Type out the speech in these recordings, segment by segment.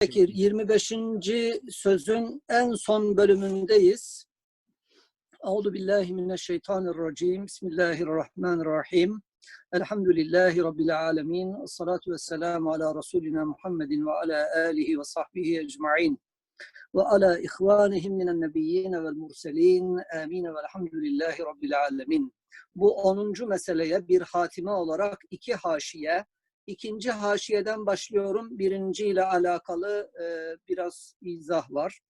Peki 25. sözün en son bölümündeyiz. Euzu billahi mineşşeytanirracim. Bismillahirrahmanirrahim. Elhamdülillahi rabbil alamin. Essalatu vesselamu ala rasulina Muhammedin ve ala alihi ve sahbihi ecmaîn. Ve ala ihvanihim minen nebiyyin vel murselin. Amin ve elhamdülillahi rabbil alamin. Bu 10. meseleye bir hatime olarak iki haşiye İkinci haşiyeden başlıyorum. Birinci ile alakalı e, biraz izah var.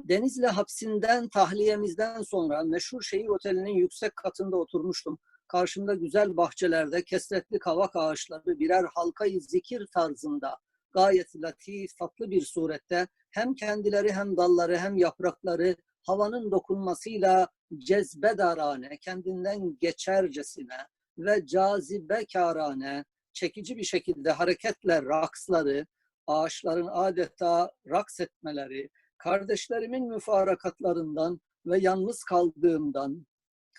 Denizli hapsinden tahliyemizden sonra meşhur şehir otelinin yüksek katında oturmuştum. Karşımda güzel bahçelerde kesretli kavak ağaçları birer halkayı zikir tarzında gayet latif, tatlı bir surette hem kendileri hem dalları hem yaprakları havanın dokunmasıyla cezbedarane, kendinden geçercesine ve cazibekarane, çekici bir şekilde hareketle raksları, ağaçların adeta raks etmeleri, kardeşlerimin müfarakatlarından ve yalnız kaldığımdan,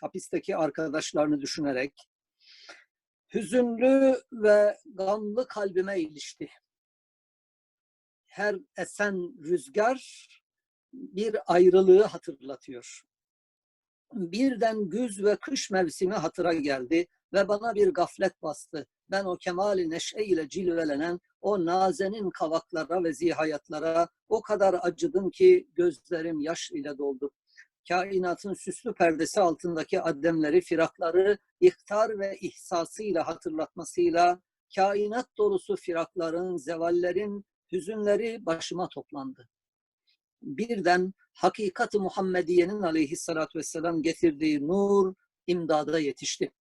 hapisteki arkadaşlarını düşünerek, hüzünlü ve gamlı kalbime ilişti. Her esen rüzgar bir ayrılığı hatırlatıyor. Birden güz ve kış mevsimi hatıra geldi ve bana bir gaflet bastı. Ben o kemali neşe ile cilvelenen o nazenin kavaklara ve zihayatlara o kadar acıdım ki gözlerim yaş ile doldu. Kainatın süslü perdesi altındaki ademleri, firakları ihtar ve ihsasıyla hatırlatmasıyla kainat dolusu firakların, zevallerin, hüzünleri başıma toplandı. Birden hakikat-ı Muhammediye'nin aleyhissalatü vesselam getirdiği nur imdada yetişti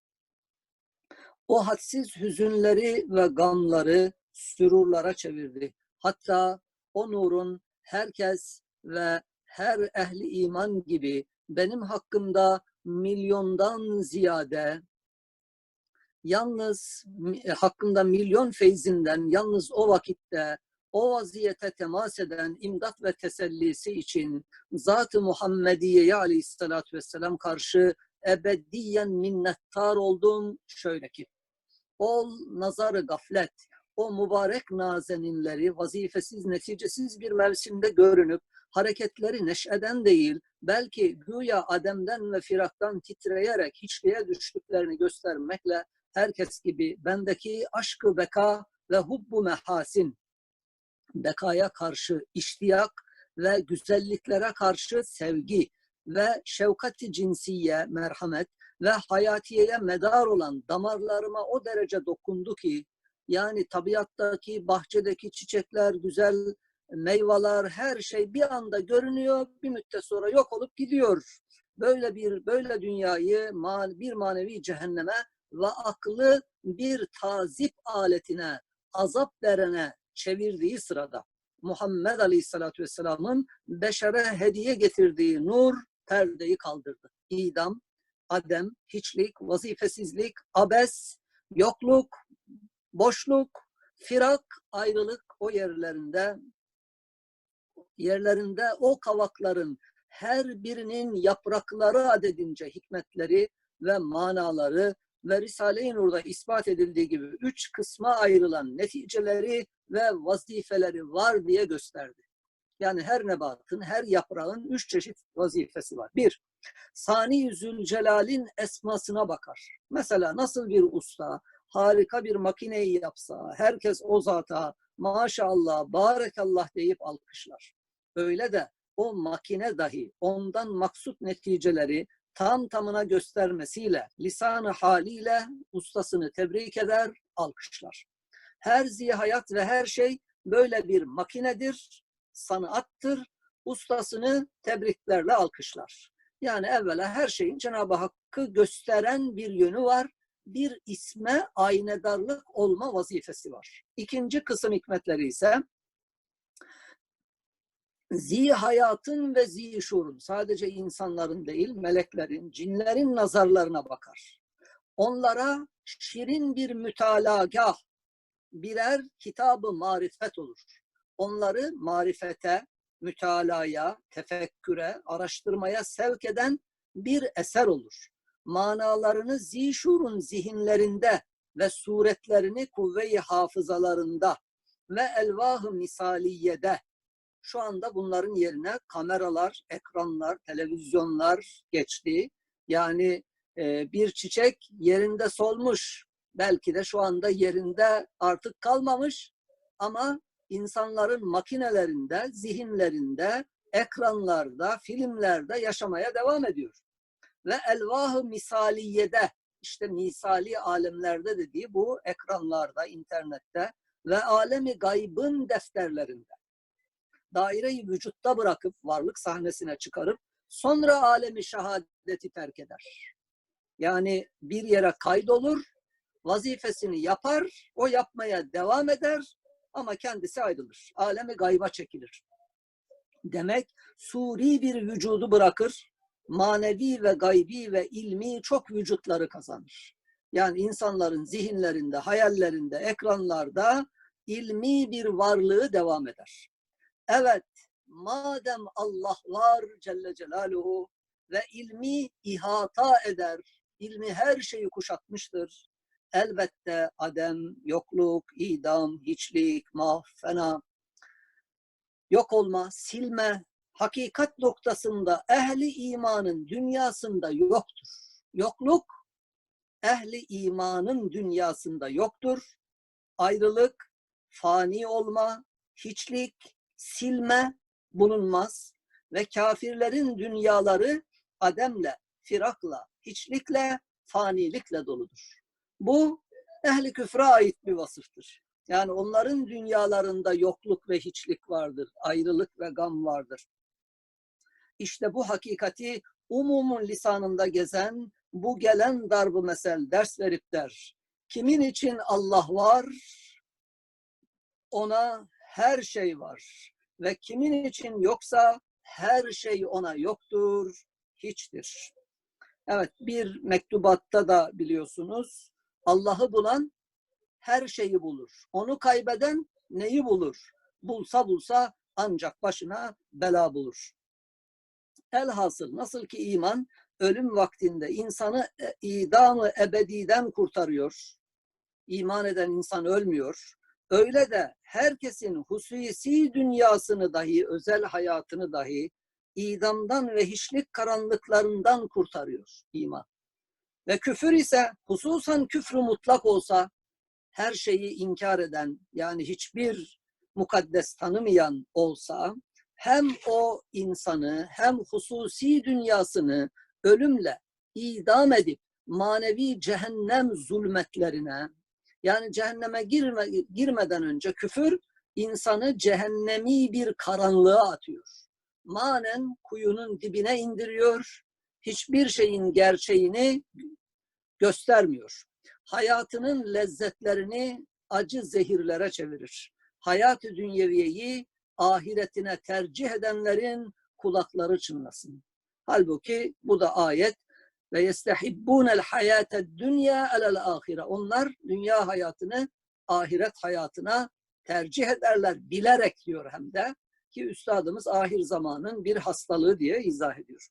o hadsiz hüzünleri ve gamları sürurlara çevirdi. Hatta o nurun herkes ve her ehli iman gibi benim hakkımda milyondan ziyade yalnız hakkında milyon feyzinden yalnız o vakitte o vaziyete temas eden imdat ve tesellisi için Zat-ı Muhammediye'ye aleyhissalatü vesselam karşı ebediyen minnettar oldum şöyle ki ol nazarı gaflet o mübarek nazeninleri vazifesiz neticesiz bir mevsimde görünüp hareketleri neşeden değil belki güya ademden ve firaktan titreyerek hiçliğe düştüklerini göstermekle herkes gibi bendeki aşkı beka ve hubbu mehasin bekaya karşı iştiyak ve güzelliklere karşı sevgi ve şefkati cinsiye, merhamet ve hayatiyeye medar olan damarlarıma o derece dokundu ki yani tabiattaki, bahçedeki çiçekler, güzel meyveler, her şey bir anda görünüyor, bir müddet sonra yok olup gidiyor. Böyle bir böyle dünyayı bir manevi cehenneme ve aklı bir tazip aletine, azap verene çevirdiği sırada Muhammed Aleyhisselatü Vesselam'ın beşere hediye getirdiği nur perdeyi kaldırdı. İdam, adem, hiçlik, vazifesizlik, abes, yokluk, boşluk, firak, ayrılık o yerlerinde yerlerinde o kavakların her birinin yaprakları adedince hikmetleri ve manaları ve Risale-i Nur'da ispat edildiği gibi üç kısma ayrılan neticeleri ve vazifeleri var diye gösterdi. Yani her nebatın, her yaprağın üç çeşit vazifesi var. Bir, Sani Zülcelal'in esmasına bakar. Mesela nasıl bir usta harika bir makineyi yapsa, herkes o zata maşallah, barekallah deyip alkışlar. Öyle de o makine dahi ondan maksut neticeleri tam tamına göstermesiyle, lisanı haliyle ustasını tebrik eder, alkışlar. Her zihayat ve her şey böyle bir makinedir, sanattır, ustasını tebriklerle alkışlar. Yani evvela her şeyin Cenab-ı Hakk'ı gösteren bir yönü var. Bir isme aynedarlık olma vazifesi var. İkinci kısım hikmetleri ise zi hayatın ve zi şurun sadece insanların değil meleklerin, cinlerin nazarlarına bakar. Onlara şirin bir mütalagah, birer kitabı marifet olur. Onları marifete, mütalaya, tefekküre, araştırmaya sevk eden bir eser olur. Manalarını zişurun zihinlerinde ve suretlerini kuvve-i hafızalarında ve elvah-ı misaliyede şu anda bunların yerine kameralar, ekranlar, televizyonlar geçti. Yani e, bir çiçek yerinde solmuş. Belki de şu anda yerinde artık kalmamış ama insanların makinelerinde, zihinlerinde, ekranlarda, filmlerde yaşamaya devam ediyor. Ve elvah-ı misaliyede, işte misali alemlerde dediği bu ekranlarda, internette ve alemi gaybın defterlerinde. Daireyi vücutta bırakıp, varlık sahnesine çıkarıp, sonra alemi şehadeti terk eder. Yani bir yere kaydolur, vazifesini yapar, o yapmaya devam eder ama kendisi ayrılır. Alemi gayba çekilir. Demek suri bir vücudu bırakır, manevi ve gaybi ve ilmi çok vücutları kazanır. Yani insanların zihinlerinde, hayallerinde, ekranlarda ilmi bir varlığı devam eder. Evet, madem Allah var Celle Celaluhu ve ilmi ihata eder, ilmi her şeyi kuşatmıştır. Elbette adem, yokluk, idam, hiçlik, mah, fena, yok olma, silme, hakikat noktasında ehli imanın dünyasında yoktur. Yokluk, ehli imanın dünyasında yoktur. Ayrılık, fani olma, hiçlik, silme bulunmaz ve kafirlerin dünyaları ademle, firakla, hiçlikle, fanilikle doludur. Bu ehli küfre ait bir vasıftır. Yani onların dünyalarında yokluk ve hiçlik vardır, ayrılık ve gam vardır. İşte bu hakikati umumun lisanında gezen, bu gelen darbı mesel ders verip der. Kimin için Allah var, ona her şey var. Ve kimin için yoksa her şey ona yoktur, hiçtir. Evet bir mektubatta da biliyorsunuz Allah'ı bulan her şeyi bulur. Onu kaybeden neyi bulur? Bulsa bulsa ancak başına bela bulur. Elhasıl nasıl ki iman ölüm vaktinde insanı e, idamı ebediden kurtarıyor. İman eden insan ölmüyor. Öyle de herkesin hususi dünyasını dahi, özel hayatını dahi idamdan ve hiçlik karanlıklarından kurtarıyor iman. Ve küfür ise hususan küfrü mutlak olsa her şeyi inkar eden yani hiçbir mukaddes tanımayan olsa hem o insanı hem hususi dünyasını ölümle idam edip manevi cehennem zulmetlerine yani cehenneme girme, girmeden önce küfür insanı cehennemi bir karanlığa atıyor. Manen kuyunun dibine indiriyor. Hiçbir şeyin gerçeğini göstermiyor. Hayatının lezzetlerini acı zehirlere çevirir. Hayat-ı dünyeviyeyi ahiretine tercih edenlerin kulakları çınlasın. Halbuki bu da ayet ve yestehibbunel hayate dünya alel ahire. Onlar dünya hayatını ahiret hayatına tercih ederler. Bilerek diyor hem de ki üstadımız ahir zamanın bir hastalığı diye izah ediyor.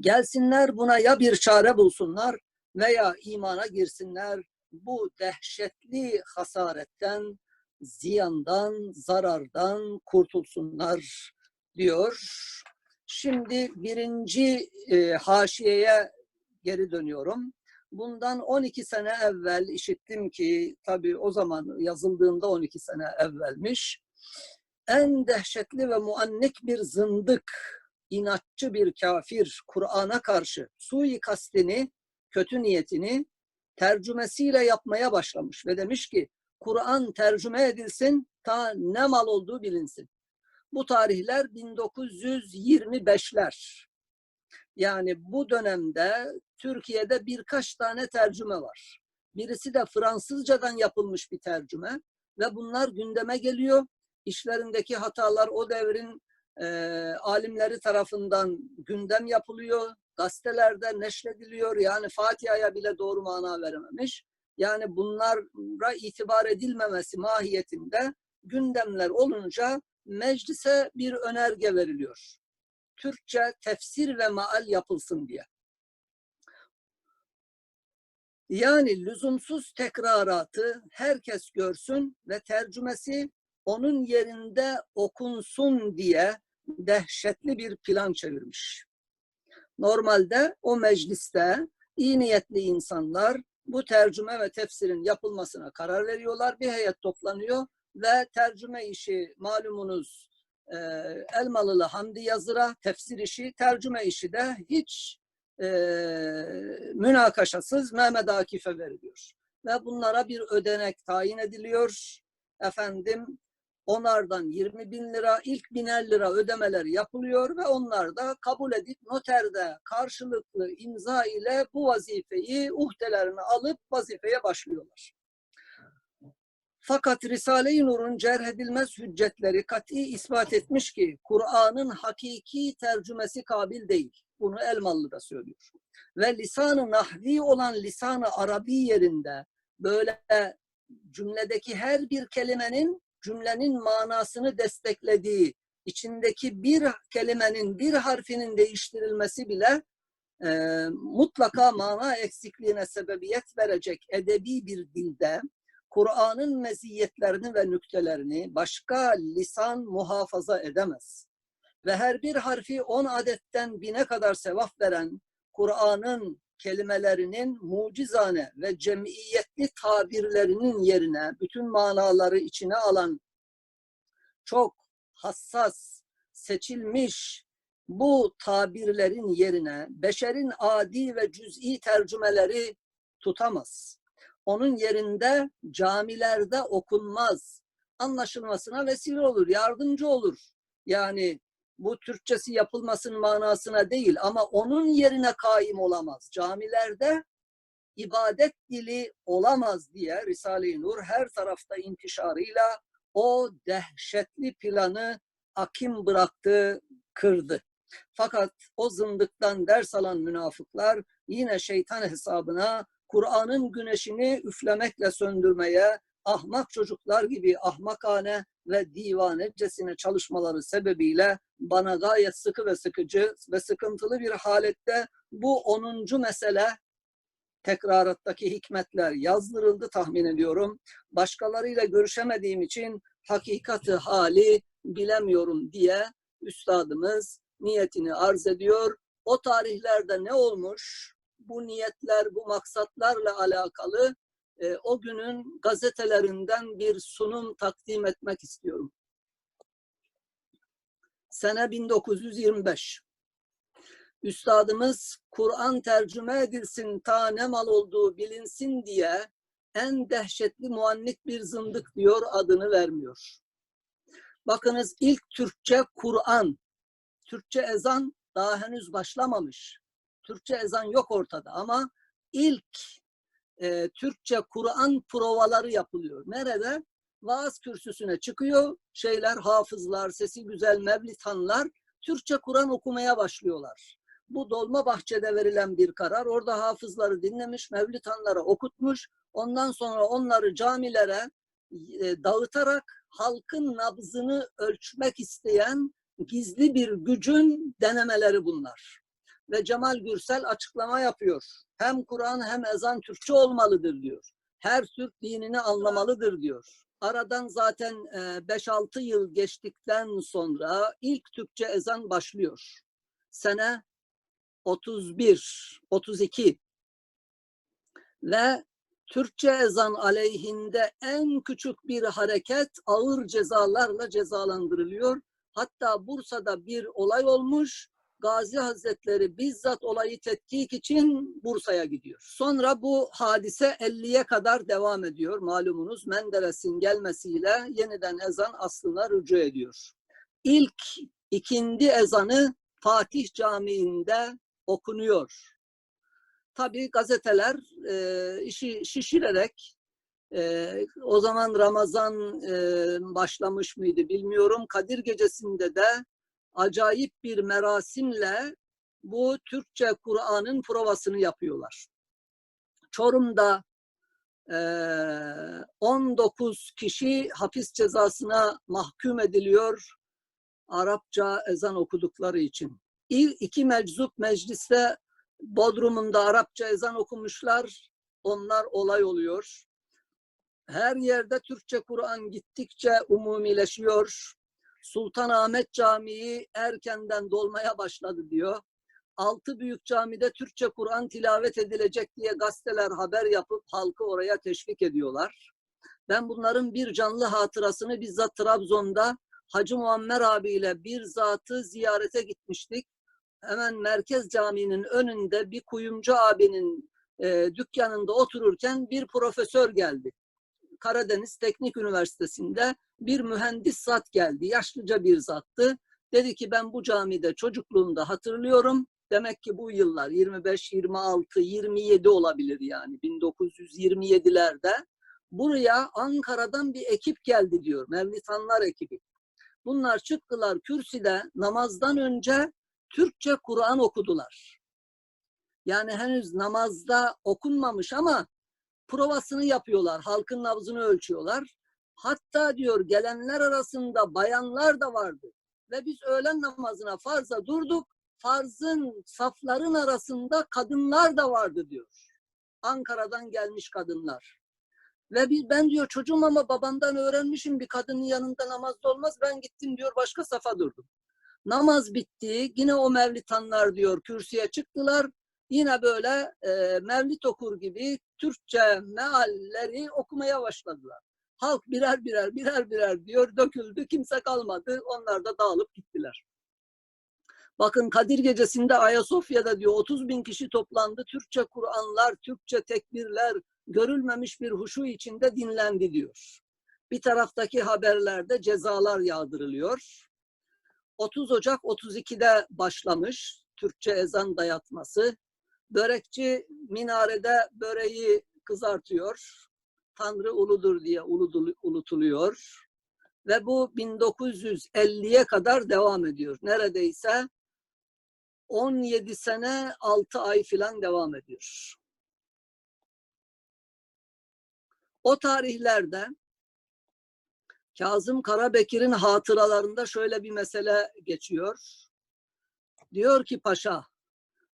Gelsinler buna ya bir çare bulsunlar veya imana girsinler. Bu dehşetli hasaretten, ziyandan, zarardan kurtulsunlar diyor. Şimdi birinci e, haşiyeye geri dönüyorum. Bundan 12 sene evvel işittim ki tabii o zaman yazıldığında 12 sene evvelmiş. En dehşetli ve muannik bir zındık, inatçı bir kafir Kur'an'a karşı suikastini, kötü niyetini tercümesiyle yapmaya başlamış ve demiş ki Kur'an tercüme edilsin ta ne mal olduğu bilinsin. Bu tarihler 1925'ler. Yani bu dönemde Türkiye'de birkaç tane tercüme var. Birisi de Fransızcadan yapılmış bir tercüme ve bunlar gündeme geliyor. İşlerindeki hatalar o devrin e, alimleri tarafından gündem yapılıyor. Gazetelerde neşrediliyor. Yani Fatiha'ya bile doğru mana verememiş. Yani bunlara itibar edilmemesi mahiyetinde gündemler olunca meclise bir önerge veriliyor. Türkçe tefsir ve maal yapılsın diye. Yani lüzumsuz tekraratı herkes görsün ve tercümesi onun yerinde okunsun diye dehşetli bir plan çevirmiş. Normalde o mecliste iyi niyetli insanlar bu tercüme ve tefsirin yapılmasına karar veriyorlar. Bir heyet toplanıyor ve tercüme işi malumunuz e, Elmalılı Hamdi Yazır'a tefsir işi, tercüme işi de hiç e, münakaşasız Mehmet Akif'e veriliyor. Ve bunlara bir ödenek tayin ediliyor. Efendim onlardan 20 bin lira, ilk biner lira ödemeler yapılıyor ve onlar da kabul edip noterde karşılıklı imza ile bu vazifeyi uhdelerini alıp vazifeye başlıyorlar. Fakat Risale-i Nur'un cerh edilmez hüccetleri kat'i ispat etmiş ki Kur'an'ın hakiki tercümesi kabil değil. Bunu Elmalı da söylüyor. Ve lisan-ı nahvi olan lisan-ı arabi yerinde böyle cümledeki her bir kelimenin cümlenin manasını desteklediği, içindeki bir kelimenin bir harfinin değiştirilmesi bile e, mutlaka mana eksikliğine sebebiyet verecek edebi bir dilde Kur'an'ın meziyetlerini ve nüktelerini başka lisan muhafaza edemez. Ve her bir harfi on adetten bine kadar sevap veren Kur'an'ın kelimelerinin mucizane ve cemiyetli tabirlerinin yerine bütün manaları içine alan çok hassas, seçilmiş bu tabirlerin yerine beşerin adi ve cüz'i tercümeleri tutamaz. Onun yerinde camilerde okunmaz. Anlaşılmasına vesile olur, yardımcı olur. Yani bu Türkçesi yapılmasının manasına değil ama onun yerine kaim olamaz. Camilerde ibadet dili olamaz diye Risale-i Nur her tarafta intişarıyla o dehşetli planı akim bıraktı, kırdı. Fakat o zındıktan ders alan münafıklar yine şeytan hesabına Kur'an'ın güneşini üflemekle söndürmeye, ahmak çocuklar gibi ahmakane ve divanecesine çalışmaları sebebiyle bana gayet sıkı ve sıkıcı ve sıkıntılı bir halette bu 10. mesele tekrarattaki hikmetler yazdırıldı tahmin ediyorum. Başkalarıyla görüşemediğim için hakikati hali bilemiyorum diye üstadımız niyetini arz ediyor. O tarihlerde ne olmuş? Bu niyetler, bu maksatlarla alakalı e, o günün gazetelerinden bir sunum takdim etmek istiyorum. Sene 1925. Üstadımız Kur'an tercüme edilsin ta ne mal olduğu bilinsin diye en dehşetli muannik bir zındık diyor adını vermiyor. Bakınız ilk Türkçe Kur'an, Türkçe ezan daha henüz başlamamış. Türkçe ezan yok ortada ama ilk e, Türkçe Kur'an provaları yapılıyor. Nerede? Vaaz kürsüsüne çıkıyor. Şeyler, hafızlar, sesi güzel mevlitanlar Türkçe Kur'an okumaya başlıyorlar. Bu Dolma Bahçe'de verilen bir karar. Orada hafızları dinlemiş, mevlitanlara okutmuş. Ondan sonra onları camilere e, dağıtarak halkın nabzını ölçmek isteyen gizli bir gücün denemeleri bunlar. Ve Cemal Gürsel açıklama yapıyor. Hem Kur'an hem ezan Türkçe olmalıdır diyor. Her Türk dinini anlamalıdır diyor. Aradan zaten 5-6 yıl geçtikten sonra ilk Türkçe ezan başlıyor. Sene 31, 32 ve Türkçe ezan aleyhinde en küçük bir hareket ağır cezalarla cezalandırılıyor. Hatta Bursa'da bir olay olmuş. Gazi Hazretleri bizzat olayı tetkik için Bursa'ya gidiyor. Sonra bu hadise 50'ye kadar devam ediyor. Malumunuz Menderes'in gelmesiyle yeniden ezan aslına rücu ediyor. İlk ikindi ezanı Fatih Camii'nde okunuyor. Tabii gazeteler e, işi şişirerek e, o zaman Ramazan e, başlamış mıydı bilmiyorum. Kadir Gecesi'nde de acayip bir merasimle bu Türkçe Kur'an'ın provasını yapıyorlar. Çorum'da e, 19 kişi hapis cezasına mahkum ediliyor Arapça ezan okudukları için. İki meczup mecliste Bodrum'unda Arapça ezan okumuşlar. onlar olay oluyor. Her yerde Türkçe Kur'an gittikçe umumileşiyor. Sultanahmet Camii erkenden dolmaya başladı diyor. Altı büyük camide Türkçe Kur'an tilavet edilecek diye gazeteler haber yapıp halkı oraya teşvik ediyorlar. Ben bunların bir canlı hatırasını bizzat Trabzon'da Hacı Muammer abiyle bir zatı ziyarete gitmiştik. Hemen Merkez Camii'nin önünde bir kuyumcu abinin e, dükkanında otururken bir profesör geldi. Karadeniz Teknik Üniversitesi'nde bir mühendis zat geldi. Yaşlıca bir zattı. Dedi ki ben bu camide çocukluğumda hatırlıyorum. Demek ki bu yıllar 25, 26, 27 olabilir yani 1927'lerde. Buraya Ankara'dan bir ekip geldi diyor. Mevlitanlar ekibi. Bunlar çıktılar kürsüde namazdan önce Türkçe Kur'an okudular. Yani henüz namazda okunmamış ama provasını yapıyorlar. Halkın nabzını ölçüyorlar. Hatta diyor gelenler arasında bayanlar da vardı. Ve biz öğlen namazına farza durduk. Farzın safların arasında kadınlar da vardı diyor. Ankara'dan gelmiş kadınlar. Ve biz, ben diyor çocuğum ama babamdan öğrenmişim bir kadının yanında namazda olmaz. Ben gittim diyor başka safa durdum. Namaz bitti. Yine o mevlitanlar diyor kürsüye çıktılar. Yine böyle e, mevlit okur gibi Türkçe mealleri okumaya başladılar. Halk birer birer birer birer diyor döküldü. Kimse kalmadı. Onlar da dağılıp gittiler. Bakın Kadir Gecesi'nde Ayasofya'da diyor 30 bin kişi toplandı. Türkçe Kur'anlar, Türkçe tekbirler görülmemiş bir huşu içinde dinlendi diyor. Bir taraftaki haberlerde cezalar yağdırılıyor. 30 Ocak 32'de başlamış Türkçe ezan dayatması. Börekçi minarede böreği kızartıyor. Tanrı uludur diye ulutuluyor. Ve bu 1950'ye kadar devam ediyor. Neredeyse 17 sene 6 ay filan devam ediyor. O tarihlerde Kazım Karabekir'in hatıralarında şöyle bir mesele geçiyor. Diyor ki paşa,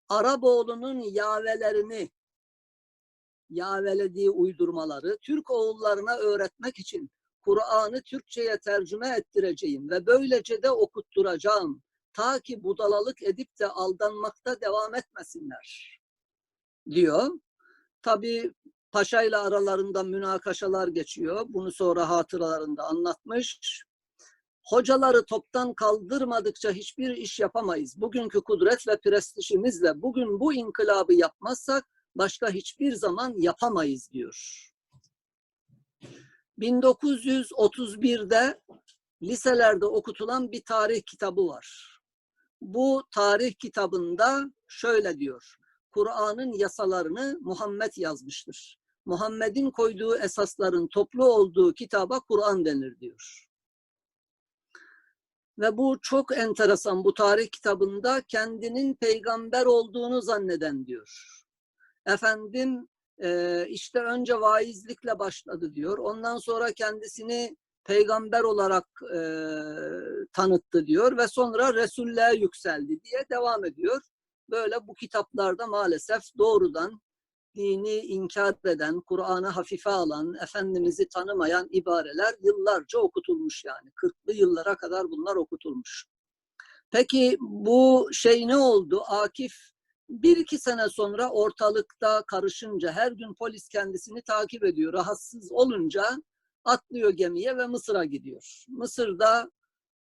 Araboğlu'nun yavelerini, yavelediği uydurmaları Türk oğullarına öğretmek için Kur'an'ı Türkçe'ye tercüme ettireceğim ve böylece de okutturacağım. Ta ki budalalık edip de aldanmakta devam etmesinler diyor. Tabi Paşa ile aralarında münakaşalar geçiyor. Bunu sonra hatıralarında anlatmış. Hocaları toptan kaldırmadıkça hiçbir iş yapamayız. Bugünkü kudret ve prestijimizle bugün bu inkılabı yapmazsak başka hiçbir zaman yapamayız diyor. 1931'de liselerde okutulan bir tarih kitabı var. Bu tarih kitabında şöyle diyor. Kur'an'ın yasalarını Muhammed yazmıştır. Muhammed'in koyduğu esasların toplu olduğu kitaba Kur'an denir diyor. Ve bu çok enteresan. Bu tarih kitabında kendinin peygamber olduğunu zanneden diyor. Efendim işte önce vaizlikle başladı diyor. Ondan sonra kendisini peygamber olarak e, tanıttı diyor ve sonra Resul'le yükseldi diye devam ediyor. Böyle bu kitaplarda maalesef doğrudan dini inkar eden, Kur'an'ı hafife alan, Efendimiz'i tanımayan ibareler yıllarca okutulmuş yani. 40'lı yıllara kadar bunlar okutulmuş. Peki bu şey ne oldu? Akif bir iki sene sonra ortalıkta karışınca her gün polis kendisini takip ediyor. Rahatsız olunca atlıyor gemiye ve Mısır'a gidiyor. Mısır'da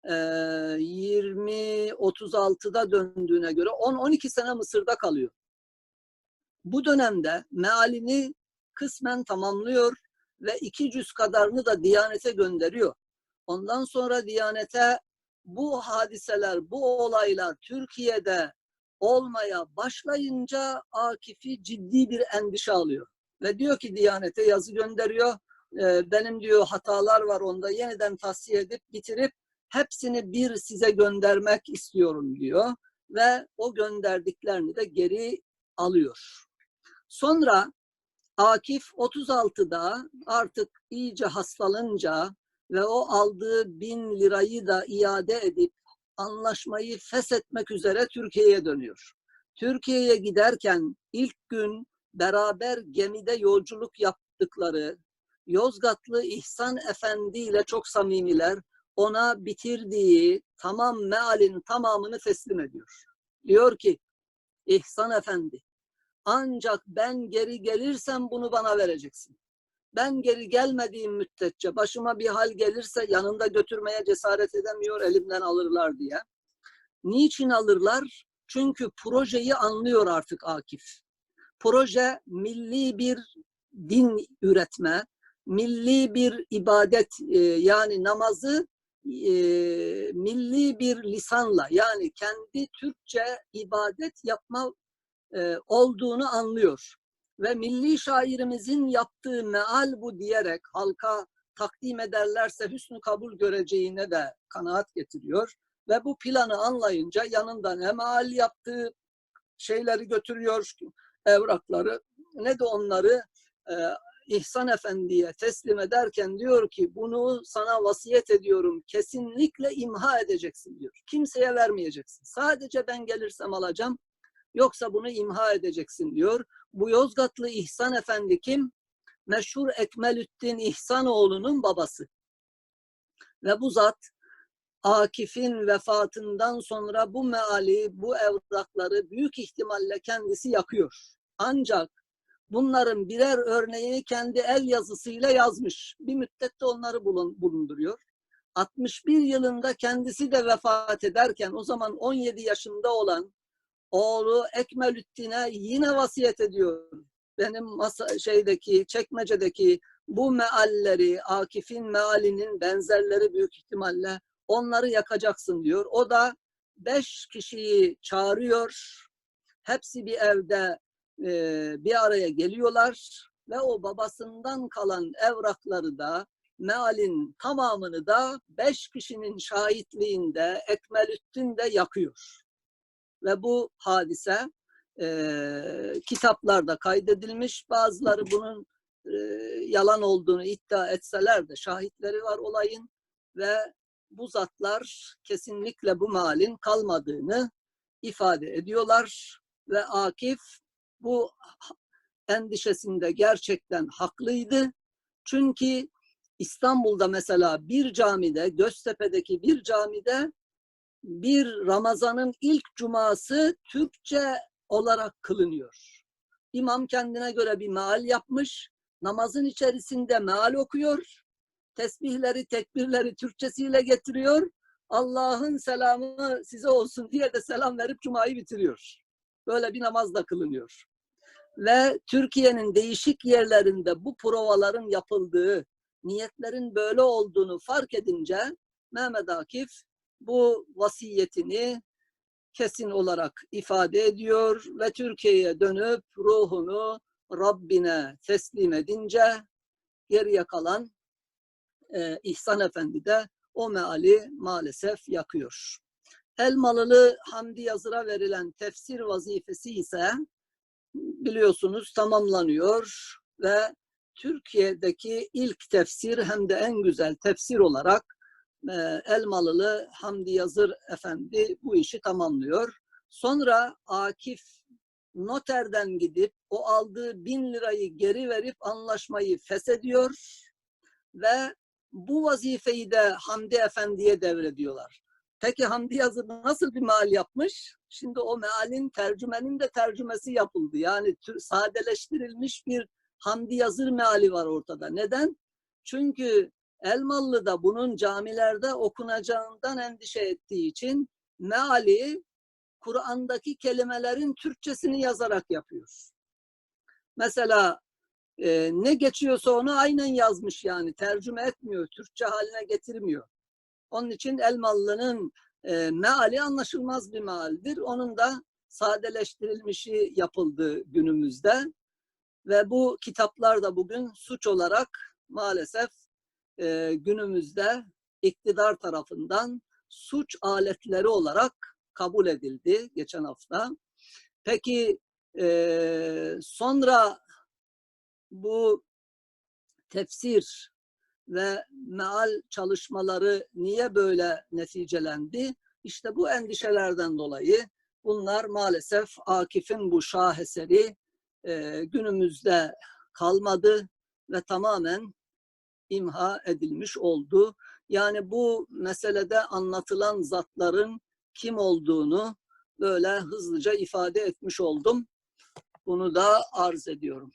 e, 20-36'da döndüğüne göre 10-12 sene Mısır'da kalıyor. Bu dönemde mealini kısmen tamamlıyor ve iki cüz kadarını da Diyanet'e gönderiyor. Ondan sonra Diyanet'e bu hadiseler, bu olaylar Türkiye'de olmaya başlayınca Akif'i ciddi bir endişe alıyor. Ve diyor ki Diyanet'e yazı gönderiyor. Benim diyor hatalar var onda yeniden tahsiye edip bitirip hepsini bir size göndermek istiyorum diyor. Ve o gönderdiklerini de geri alıyor. Sonra Akif 36'da artık iyice hastalanınca ve o aldığı bin lirayı da iade edip anlaşmayı feshetmek üzere Türkiye'ye dönüyor. Türkiye'ye giderken ilk gün beraber gemide yolculuk yaptıkları Yozgatlı İhsan Efendi ile çok samimiler. Ona bitirdiği tamam mealin tamamını teslim ediyor. Diyor ki İhsan Efendi ancak ben geri gelirsem bunu bana vereceksin. Ben geri gelmediğim müddetçe başıma bir hal gelirse yanında götürmeye cesaret edemiyor elimden alırlar diye. Niçin alırlar? Çünkü projeyi anlıyor artık Akif. Proje milli bir din üretme, milli bir ibadet e, yani namazı e, milli bir lisanla yani kendi Türkçe ibadet yapma e, olduğunu anlıyor. Ve milli şairimizin yaptığı meal bu diyerek halka takdim ederlerse hüsnü kabul göreceğine de kanaat getiriyor. Ve bu planı anlayınca yanında ne meal yaptığı şeyleri götürüyor, evrakları ne de onları e, İhsan Efendi'ye teslim ederken diyor ki bunu sana vasiyet ediyorum kesinlikle imha edeceksin diyor. Kimseye vermeyeceksin. Sadece ben gelirsem alacağım yoksa bunu imha edeceksin diyor. Bu Yozgatlı İhsan Efendi kim? Meşhur Ekmelüddin İhsanoğlu'nun babası. Ve bu zat Akif'in vefatından sonra bu meali, bu evrakları büyük ihtimalle kendisi yakıyor. Ancak bunların birer örneğini kendi el yazısıyla yazmış. Bir müddette onları bulunduruyor. 61 yılında kendisi de vefat ederken o zaman 17 yaşında olan oğlu Ekmelüddin'e yine vasiyet ediyor. Benim masa, şeydeki, çekmecedeki bu mealleri, Akif'in mealinin benzerleri büyük ihtimalle onları yakacaksın diyor. O da beş kişiyi çağırıyor. Hepsi bir evde e, bir araya geliyorlar ve o babasından kalan evrakları da mealin tamamını da beş kişinin şahitliğinde Ekmelüddin de yakıyor. Ve bu hadise e, kitaplarda kaydedilmiş. Bazıları bunun e, yalan olduğunu iddia etseler de şahitleri var olayın ve bu zatlar kesinlikle bu malin kalmadığını ifade ediyorlar ve Akif bu endişesinde gerçekten haklıydı. Çünkü İstanbul'da mesela bir camide, Göztepe'deki bir camide bir Ramazan'ın ilk cuması Türkçe olarak kılınıyor. İmam kendine göre bir meal yapmış, namazın içerisinde meal okuyor, tesbihleri, tekbirleri Türkçesiyle getiriyor, Allah'ın selamı size olsun diye de selam verip cumayı bitiriyor. Böyle bir namaz da kılınıyor. Ve Türkiye'nin değişik yerlerinde bu provaların yapıldığı, niyetlerin böyle olduğunu fark edince Mehmet Akif bu vasiyetini kesin olarak ifade ediyor ve Türkiye'ye dönüp ruhunu Rabbine teslim edince geriye kalan e, İhsan Efendi de o meali maalesef yakıyor. Elmalılı Hamdi Yazır'a verilen tefsir vazifesi ise biliyorsunuz tamamlanıyor ve Türkiye'deki ilk tefsir hem de en güzel tefsir olarak Elmalılı Hamdi Yazır Efendi bu işi tamamlıyor. Sonra Akif noterden gidip o aldığı bin lirayı geri verip anlaşmayı feshediyor ve bu vazifeyi de Hamdi Efendi'ye devrediyorlar. Peki Hamdi Yazır nasıl bir meal yapmış? Şimdi o mealin tercümenin de tercümesi yapıldı. Yani sadeleştirilmiş bir Hamdi Yazır meali var ortada. Neden? Çünkü Elmalı da bunun camilerde okunacağından endişe ettiği için meali Kur'an'daki kelimelerin Türkçesini yazarak yapıyor. Mesela e, ne geçiyorsa onu aynen yazmış yani tercüme etmiyor, Türkçe haline getirmiyor. Onun için Elmalı'nın e, meali anlaşılmaz bir mealdir. Onun da sadeleştirilmişi yapıldı günümüzde ve bu kitaplar da bugün suç olarak maalesef e, günümüzde iktidar tarafından suç aletleri olarak kabul edildi geçen hafta. Peki e, sonra bu tefsir ve meal çalışmaları niye böyle neticelendi? İşte bu endişelerden dolayı bunlar maalesef Akif'in bu şaheseri e, günümüzde kalmadı ve tamamen imha edilmiş oldu. Yani bu meselede anlatılan zatların kim olduğunu böyle hızlıca ifade etmiş oldum. Bunu da arz ediyorum.